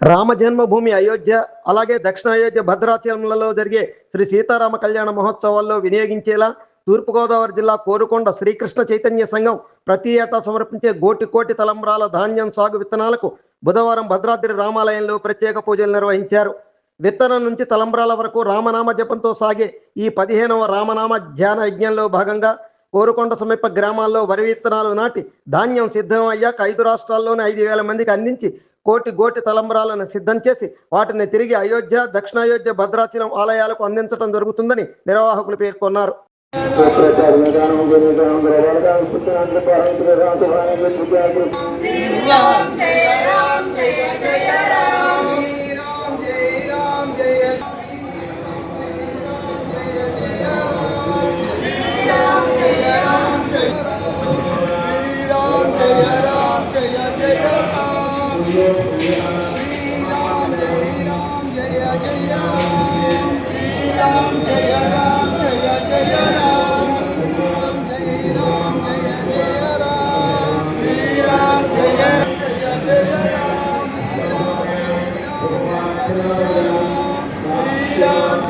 రామ జన్మభూమి అయోధ్య అలాగే దక్షిణ అయోధ్య భద్రాచలంలలో జరిగే శ్రీ సీతారామ కళ్యాణ మహోత్సవాల్లో వినియోగించేలా తూర్పుగోదావరి జిల్లా కోరుకొండ శ్రీకృష్ణ చైతన్య సంఘం ప్రతి ఏటా సమర్పించే కోటి కోటి తలంబ్రాల ధాన్యం సాగు విత్తనాలకు బుధవారం భద్రాద్రి రామాలయంలో ప్రత్యేక పూజలు నిర్వహించారు. విత్తనం నుంచి తలంబ్రాల వరకు రామనామ జపంతో సాగే ఈ పదిహేనవ రామనామ ధ్యాన యజ్ఞంలో భాగంగా కోరుకొండ సమీప గ్రామాల్లో వరి విత్తనాలు నాటి ధాన్యం సిద్ధం అయ్యాక ఐదు రాష్ట్రాల్లోనే ఐదు వేల మందికి అందించి కోటి గోటి తలంబ్రాలను సిద్ధం చేసి వాటిని తిరిగి అయోధ్య దక్షిణ అయోధ్య భద్రాచలం ఆలయాలకు అందించడం జరుగుతుందని నిర్వాహకులు పేర్కొన్నారు. శ్రీరామ్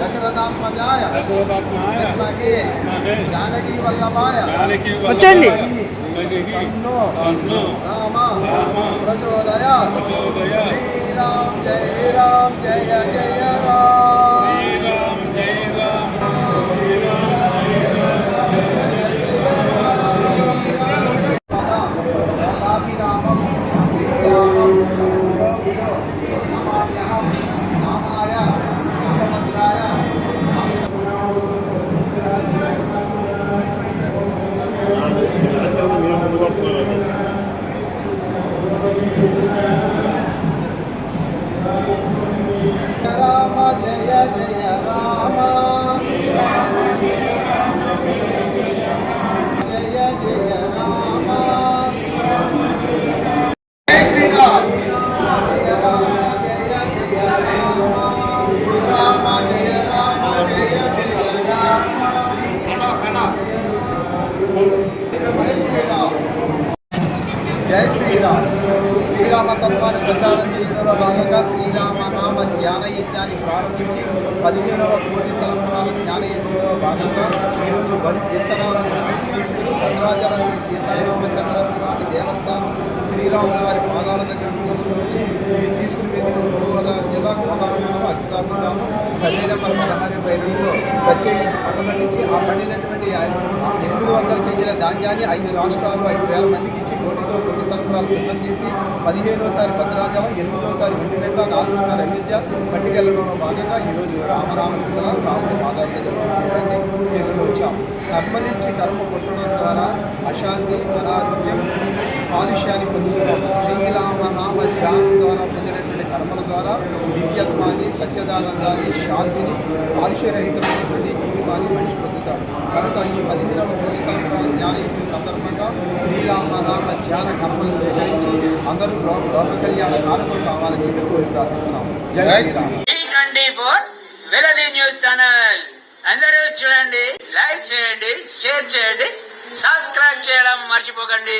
దశరథాత్మజాయ విద్మహే జానకీ వల్లభాయ వచ్చండి తన్నో రామ ప్రచోదయ శ్రీరామ్ జయ రామ్ జయ జయ రామ్ శ్రీరామ ప్రచారం చేసిన భాగంగా శ్రీరామ నామ ధ్యాన యజ్ఞాన్ని ప్రారంభించి పదిహేనవ కోటి తలంబరాల ధ్యాన యజ్ఞంలో భాగంగా ఈరోజు బలి విత్తనాలను తీసుకుని భద్రాచల శ్రీ సీతారామచంద్ర స్వామి దేవస్థానం శ్రీరాముల వారి పాదాల దగ్గర తీసుకుని ఇవి తీసుకుని వెళ్ళిన గోదావరి జిల్లా గోదావరిలో అధికారులు శరీరం పదహారు ప్రత్యేకించి పంటపండించి ఆ పండినటువంటి ఎనిమిది వందల కేజీల ధాన్యాన్ని ఐదు రాష్ట్రాలు ఐదు వేల మందికి ఇచ్చి కోటితో కోటి తత్వాలు సిద్ధం చేసి పదిహేనోసారి భద్రాచలం ఎనిమిదోసారి ఒంటిగంట నాలుగోసారి అయోధ్య పట్టికలలో భాగంగా ఈరోజు రామరామ విత్తనాలు రామ పాదాల తీసుకొచ్చాము తీసుకొచ్చాం కర్మ నుంచి కర్మ కొట్టడం ద్వారా అశాంతి అనారోగ్యం కాలుష్యాన్ని పొందుతున్నాం. శ్రీరామ నామ ధ్యానం ద్వారా పొందినటువంటి కర్మల ద్వారా నిత్యత్వాన్ని సత్యదానందాన్ని శాంతిని కాలుష్యరహితమైనటువంటి జీవితాన్ని మనిషి పొందుతాడు కనుక ఈ పదిహేనవ కోటి కల్పన ధ్యాన యజ్ఞం సందర్భంగా నామ ధ్యాన కర్మలు స్వీకరించి అందరూ లోక లోక కళ్యాణ కారణం కావాలని కోరి ప్రార్థిస్తున్నాం జై శ్రీరామ్. News channel. అందరూ చూడండి లైక్ చేయండి షేర్ చేయండి సబ్స్క్రైబ్ చేయడం మర్చిపోకండి.